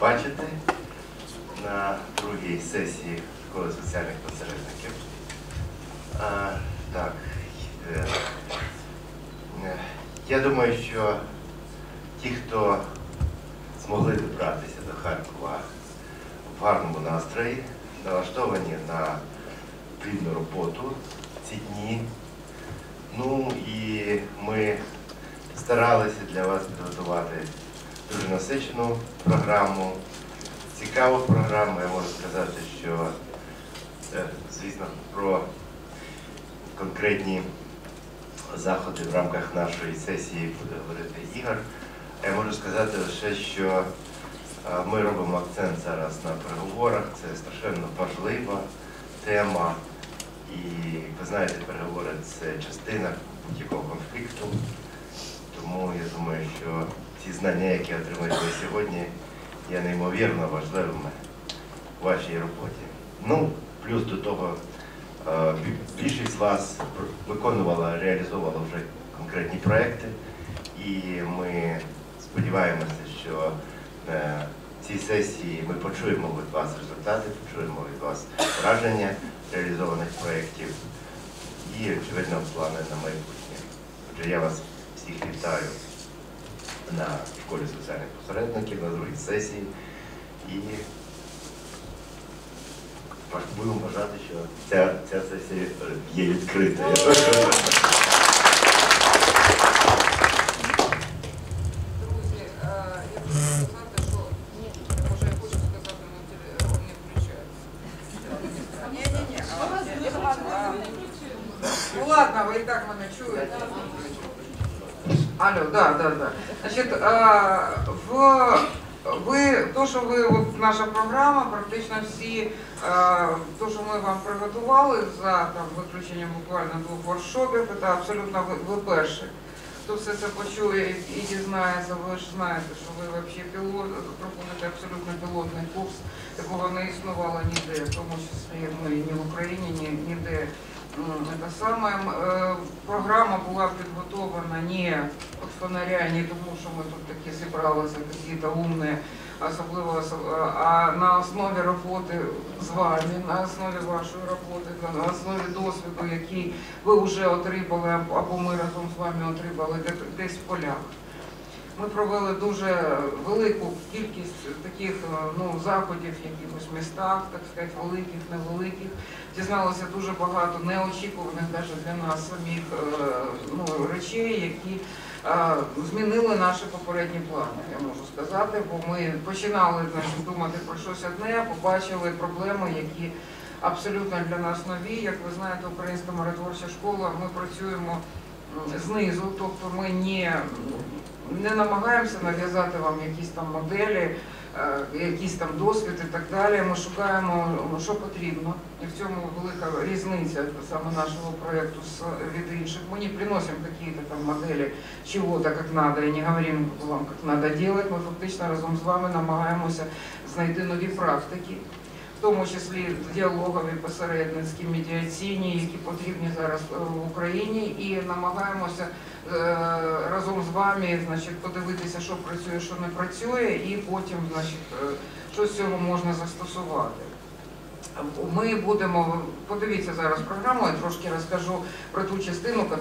бачити на другій сесії школи соціальних посередників. А, так, е, е, я думаю, що ті, хто змогли добратися до Харкова в гарному настрої, налаштовані на плідну роботу ці дні. Ну і ми старалися для вас підготувати дуже насичену програму, цікаву програму. Я можу сказати, що звісно, про конкретні заходи в рамках нашої сесії буде говорити Ігор. Я можу сказати лише, що ми робимо акцент зараз на переговорах. Це страшенно важлива тема. І ви знаєте, переговори це частина будь-якого конфлікту. Тому я думаю, що ці знання, які отримуєте ви сьогодні, є неймовірно важливими в вашій роботі. Ну, плюс до того, е, більшість з вас виконувала, реалізовувала вже конкретні проекти, і ми сподіваємося, що е, цій сесії ми почуємо від вас результати, почуємо від вас враження реалізованих проєктів і, очевидно, плани на майбутнє. Отже, я вас всіх вітаю на школі соціальних посередників на другій сесії і будемо вважати, що ця, ця сесія е, є відкритою. Е, сказати, але телефон не включається. Ну ладно, ви і так мене чуєте. Алло, да, да, да. Значить, а, в ви, то, що ви, от наша програма, практично всі, а, то, що ми вам приготували за там виключенням буквально двох воркшопів, це абсолютно ви, ви перші. Хто все це почує і дізнається, ви ж знаєте, що ви взагалі пілот, проходите абсолютно пілотний курс, такого не існувало ніде, в тому числі ну, і ні в Україні, ні, ніде. Це саме е, програма була підготовлена не від фонаря, не тому, що ми тут такі зібралися, якісь умні, особливо а на основі роботи з вами, на основі вашої роботи, на основі досвіду, який ви вже отримали, або ми разом з вами отримали десь в полях. Ми провели дуже велику кількість таких е, ну, заходів в якихось містах, так сказати, великих, невеликих. Дізналося дуже багато неочікуваних навіть для нас самих е, ну, речей, які е, змінили наші попередні плани, я можу сказати, бо ми починали значить, думати про щось одне, побачили проблеми, які абсолютно для нас нові. Як ви знаєте, Українська миротворча школа, ми працюємо знизу, тобто ми не, не намагаємося нав'язати вам якісь там моделі, е, якийсь там досвід і так далі. Ми шукаємо, що потрібно. І в цьому велика різниця саме нашого проєкту від інших. Мы не приносим какие-то там модели чего-то как надо і не говоримо вам, як надо делать. Ми фактично разом з вами намагаємося знайти нові практики. В тому числі діалогові, посередницькі, медіаційні, які потрібні зараз е, в Україні, і намагаємося е, разом з вами значить, подивитися, що працює, що не працює, і потім значить, е, що з цього можна застосувати. Ми будемо, подивіться зараз програму, я трошки розкажу про ту частину, яка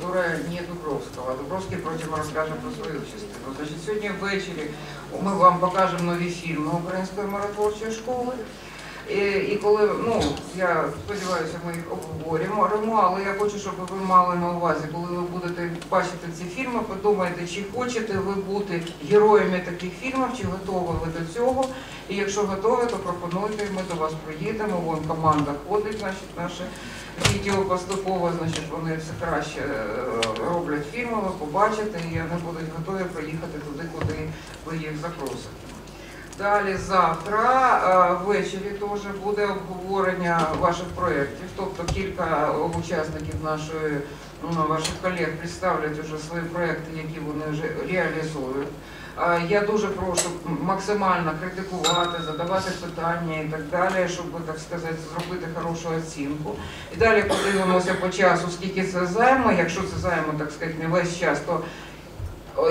не Дубровського. Дубровський потім розкаже про свою частину. Значить, сьогодні ввечері ми вам покажемо нові фільми Української миротворчої школи. І, і коли, ну, я сподіваюся, ми їх обговоримо, але я хочу, щоб ви мали на увазі, коли ви будете бачити ці фільми, подумайте, чи хочете ви бути героями таких фільмів, чи готові ви до цього. І якщо готові, то пропонуйте, ми до вас приїдемо, вон команда ходить, значить, наше відео поступово, значить, вони все краще е, роблять фільми, ви побачите, і вони будуть готові приїхати туди, куди ви їх запросите. Далі завтра е, ввечері теж буде обговорення ваших проєктів. Тобто кілька учасників нашої ваших колег представлять вже свої проєкти, які вони вже реалізують. Е, Я дуже прошу максимально критикувати, задавати питання і так далі, щоб так сказати, зробити хорошу оцінку. І далі подивимося по часу, скільки це займе. Якщо це займе, так сказати, не весь час, то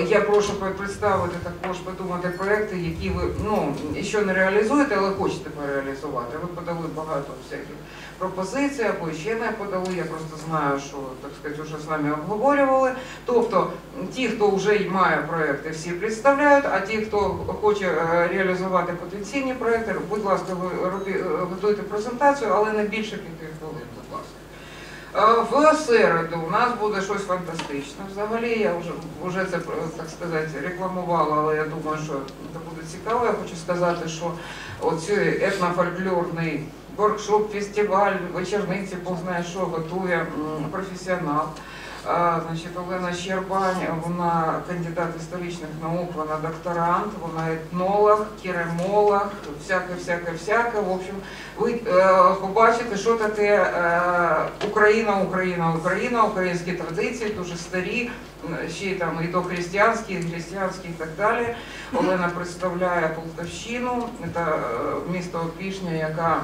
Я прошу представити також подумати проекти, які ви ну ще не реалізуєте, але хочете реалізувати. Ви подали багато всяких пропозицій, або ще не подали. Я просто знаю, що так сказати, вже з нами обговорювали. Тобто ті, хто вже має проекти, всі представляють, а ті, хто хоче е, реалізувати потенційні проекти, будь ласка, ви е, готуйте презентацію, але не більше п'яти хвилин. Е, В середу у нас буде щось фантастичне. Взагалі я вже, вже це так сказати рекламувала, але я думаю, що це буде цікаво. Я хочу сказати, що оцей етнофольклорний воркшоп, фестиваль, вечорниці, Бог що готує професіонал. Значить, Олена Щербань, вона кандидат історичних наук, вона докторант, вона етнолог, керамолог, всяке, всяке, всяке. В общем, ви е, побачите, що таке е, Україна, Україна, Україна, українські традиції, дуже старі, ще там і дохристиянські, і християнські і так далі. Олена представляє Полтавщину, це е, місто Опішня, яка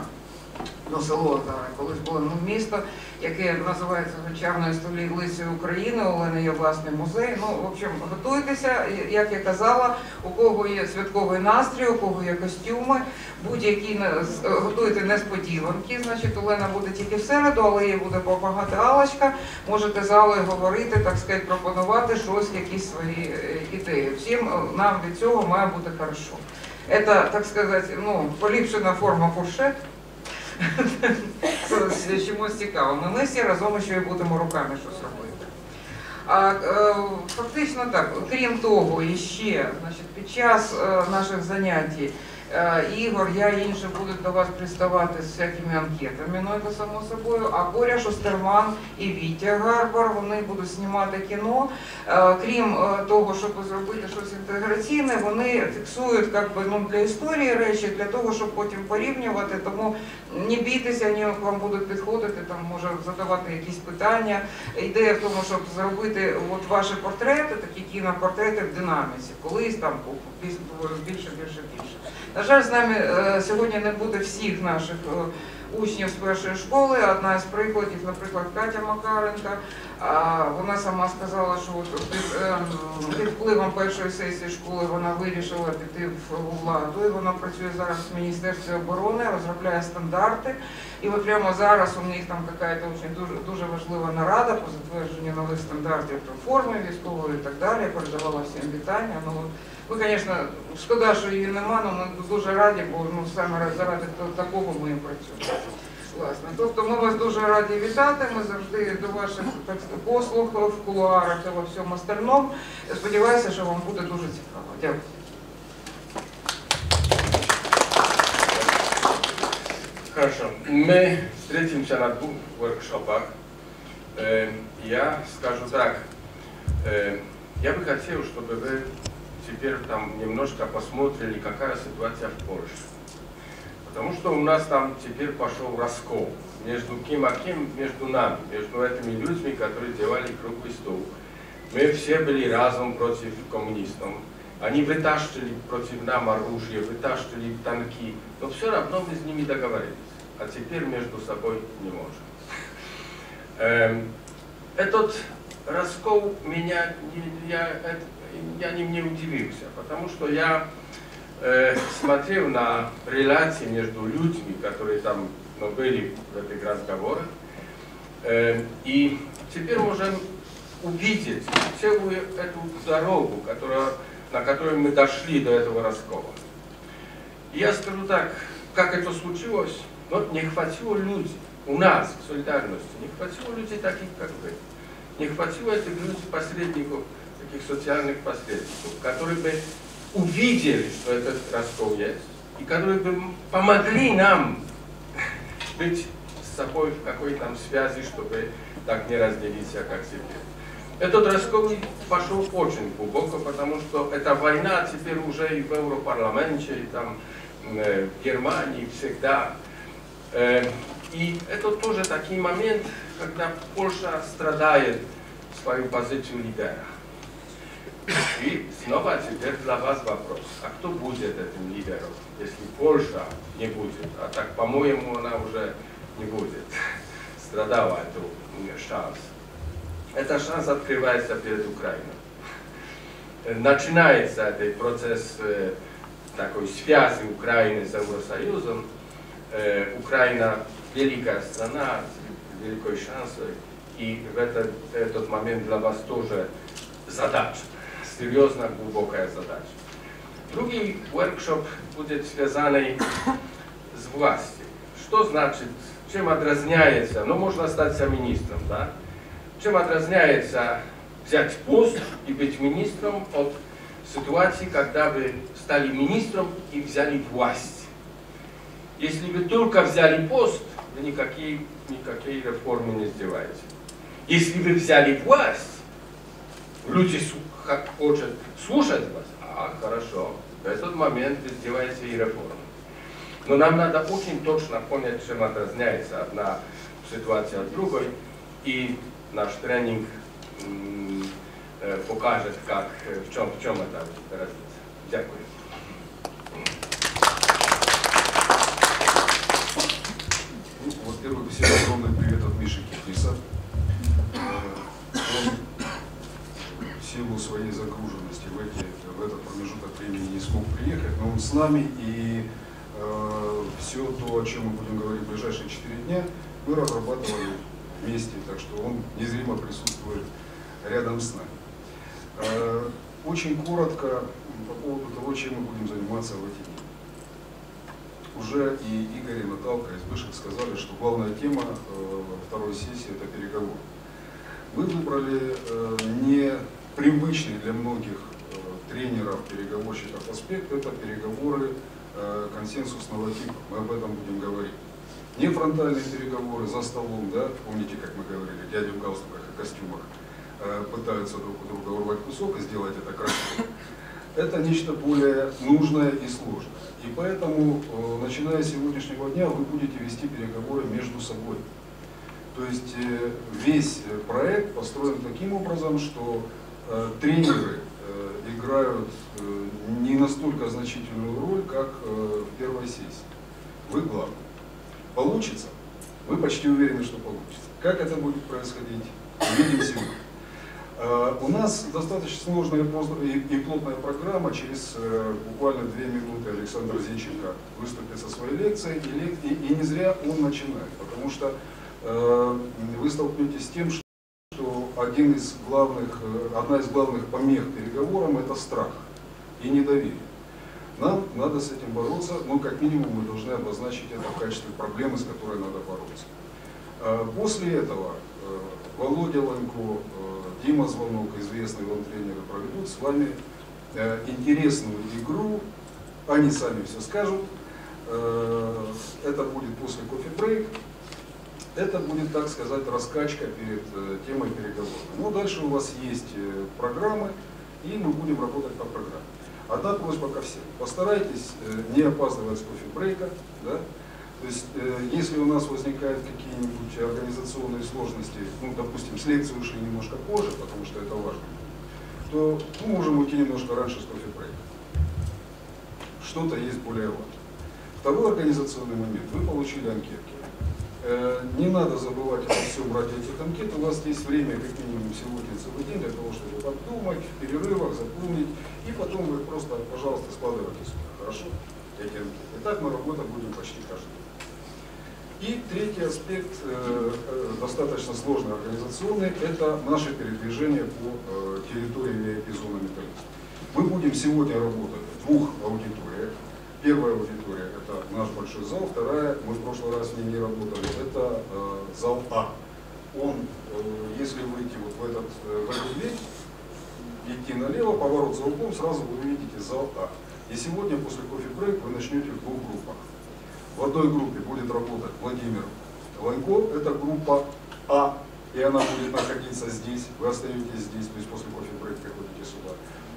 ну, село колись було ну, місто, яке називається Гончарною столицею України, у мене є власний музей. Ну, в общем, готуйтеся, як я казала, у кого є святковий настрій, у кого є костюми, будь-які готуйте несподіванки. Значить, Олена буде тільки в середу, але їй буде багато галочка. Можете залою говорити, так сказати, пропонувати щось, якісь свої е, ідеї. Всім е, нам від цього має бути хорошо. Це, так сказати, ну, поліпшена форма фуршет. З чимось цікавим. І ми всі разом ще й будемо руками щось робити. А е, фактично так, крім того, іще значить, під час е, наших занять Ігор, я і інші будуть до вас приставати з всякими анкетами, ну це само собою. А Боря Шустерман і Вітя Гарбар вони будуть знімати кіно. Е, крім е, того, щоб зробити щось інтеграційне, вони фіксують як би, ну, для історії речі, для того, щоб потім порівнювати. Тому не бійтеся, вони вам будуть підходити, там може задавати якісь питання. Ідея в тому, щоб зробити от ваші портрети, такі кінопортрети в динаміці, колись там більше, більше, більше. На жаль, з нами е, сьогодні не буде всіх наших е, учнів з першої школи. Одна із прикладів, наприклад, Катя Макаренка. Вона сама сказала, що під, ем, впливом першої сесії школи вона вирішила піти в владу. І вона працює зараз в Міністерстві оборони, розробляє стандарти. І от прямо зараз у них там якась дуже, дуже, важлива нарада по затвердженню нових стандартів про форми військової і так далі. Я передавала всім вітання. Ну, ми, звісно, шкода, що її нема, але ми дуже раді, бо ну, саме заради та- такого ми і працюємо. Власне. Тобто ми вас дуже раді вітати. Ми завжди до ваших так сказати, послуг в кулуарах і во всьому остальному. Я сподіваюся, що вам буде дуже цікаво. Дякую. Хорошо. Мы встретимся на двух воркшопах. Э, Я скажу так. э, Я бы хотел, чтобы вы теперь там немножко посмотрели, какая ситуация в Польше. Потому что у нас там теперь пошел раскол между кем а кем, между нами, между этими людьми, которые делали круглый стол. Мы все были разом против коммунистов. Они вытащили против нам оружие, вытащили танки, но все равно мы с ними договорились. А теперь между собой не можем. Эм, Этот раскол меня, я, это- я ним не удивился, потому что я э, смотрел на реляции между людьми, которые там ну, были в этих разговорах, Э, и теперь можем увидеть целую эту дорогу, которая, на которой мы дошли до этого раскола. Я скажу так, как это случилось, вот не хватило людей, у нас в солидарности, не хватило людей таких, как вы. Не хватило этих людей, посредников, таких социальных посредников, которые бы увидели, что этот раскол есть, и которые бы помогли нам быть с собой в какой-то там связи, чтобы так не разделиться, как теперь. Этот раскол пошел очень глубоко, потому что эта война теперь уже и в Европарламенте, и там э, в Германии всегда. Э, И это тоже такой момент, когда Польша страдает свою позицию лидера. И снова теперь для вас вопрос, а кто будет этим лидером, если Польша не будет? А так, по-моему, она уже не будет. Страдала этот шанс. Этот шанс открывается перед Украиной. начинается этот процесс э, такой связи Украины с Евросоюзом. Э, Украина великая страна, с великой шансой, и в этот, этот момент для вас тоже задача, серьезная, глубокая задача. Другий workshop будет связанный с властью. Что значит, чем отразняется, ну можно стать министром, да? Чем отразняется взять пост и быть министром от ситуации, когда вы стали министром и взяли власть. Если вы только взяли пост, вы никакие, никакие реформы не сделаете. Если вы взяли власть, люди хотят слушать вас, а, хорошо, в этот момент вы сделаете и реформы. Но нам надо очень точно понять, чем отрезняется одна ситуация от другой, и наш тренинг э, покажет, как, в чем, в чем это разница. Дякую. Своей загруженности в, эти, в этот промежуток времени не смог приехать, но он с нами и э, все то, о чем мы будем говорить в ближайшие четыре дня, мы разрабатывали вместе, так что он незримо присутствует рядом с нами. Э, очень коротко по поводу того, чем мы будем заниматься в эти дни. Уже и Игорь, и Наталка, и Збышек сказали, что главная тема э, второй сессии – это переговоры. Мы выбрали э, не привычный для многих тренеров, переговорщиков аспект – это переговоры консенсусного типа. Мы об этом будем говорить. Не фронтальные переговоры за столом, да, помните, как мы говорили, дяди в галстуках и костюмах пытаются друг у друга урвать кусок и сделать это красиво это нечто более нужное и сложное. И поэтому, э, начиная с сегодняшнего дня, вы будете вести переговоры между собой. То есть э, весь проект построен таким образом, что э, тренеры играют не настолько значительную роль, как в первой сессии. Вы главный. Получится? Мы почти уверены, что получится. Как это будет происходить, увидим сегодня. Э, у нас достаточно сложная и плотная программа. Через э, буквально две минуты Александр Зинченко выступит со своей лекцией. И, не зря он начинает, потому что э, вы столкнетесь с тем, что один из главных, одна из главных помех переговорам это страх и недоверие. Нам надо с этим бороться, но как минимум мы должны обозначить это в качестве проблемы, с которой надо бороться. После этого Володя Ланько, Дима Звонок, известный вам тренеры, проведут с вами э, интересную игру. Они сами все скажут. Э, это будет после кофе-брейк. Это будет, так сказать, раскачка перед э, темой переговоров. Но дальше у вас есть программы, и мы будем работать по программе. Одна просьба ко всем. Постарайтесь не опаздывать с кофе-брейка. Да? То есть, э, если у нас возникают какие-нибудь организационные сложности, ну, допустим, с лекции ушли немножко позже, потому что это важно, то мы можем уйти немножко раньше с кофе-брейка. Что-то есть более важное. Второй организационный момент. Вы получили анкетки. Э, не надо забывать обо всем ради этих анкет. У вас есть время, как минимум, сегодня целый день для того, чтобы подумать, в перерывах запомнить. И потом вы просто, пожалуйста, складывайте сюда. Хорошо? Эти анкеты. Итак, мы работать будем почти каждый. И третий аспект, э, э, достаточно сложный организационный, это наше передвижение по э, территории VIP-зоны металлиста. Мы будем сегодня работать в двух аудиториях. Первая аудитория – это наш большой зал, вторая, мы в прошлый раз в ней не работали, это зал А. Он, если выйти вот в этот, в эту дверь, идти налево, поворот за углом, сразу вы увидите зал А. И сегодня после кофе-брейк вы начнете в двух группах. В одной группе будет работать Владимир Ланько, это группа А, и она будет находиться здесь, вы остаетесь здесь, то есть после кофе-брейк приходите сюда.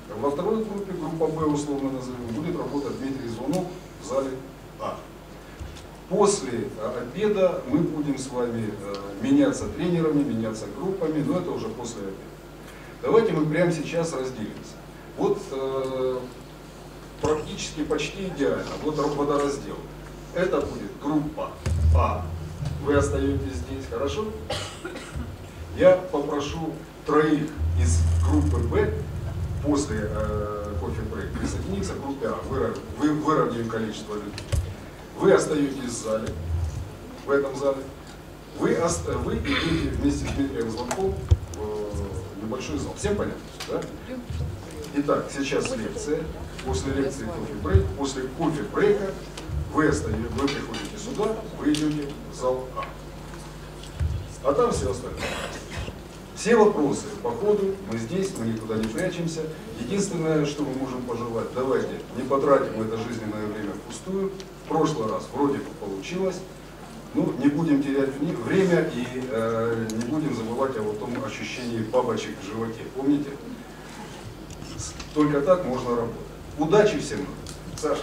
Во второй группе, группа Б условно назовем, будет работать Дмитрий Звонок в зале А. После э, обеда мы будем с вами э, меняться тренерами, меняться группами, но это уже после обеда. Давайте мы прямо сейчас разделимся. Вот э, практически почти идеально, вот водораздел. Это будет группа А. Вы остаетесь здесь, хорошо? Я попрошу троих из группы Б после э, кофе-брейк присоединиться к группе А. Вы, выровняем количество людей. Вы остаетесь в зале, в этом зале. Вы, вы идете вместе с Дмитрием Звонком в э, небольшой зал. Всем понятно? Да? Итак, сейчас лекция. После лекции кофе-брейк. После кофе-брейка вы, остаете, вы приходите сюда, вы идете в зал А. А там все остальное. Все вопросы по ходу, мы здесь, мы никуда не прячемся. Единственное, что мы можем пожелать, давайте не потратим это жизненное время впустую. В прошлый раз вроде бы получилось. Ну, не будем терять время и э, не будем забывать о вот том ощущении бабочек в животе. Помните? Только так можно работать. Удачи всем! Саша.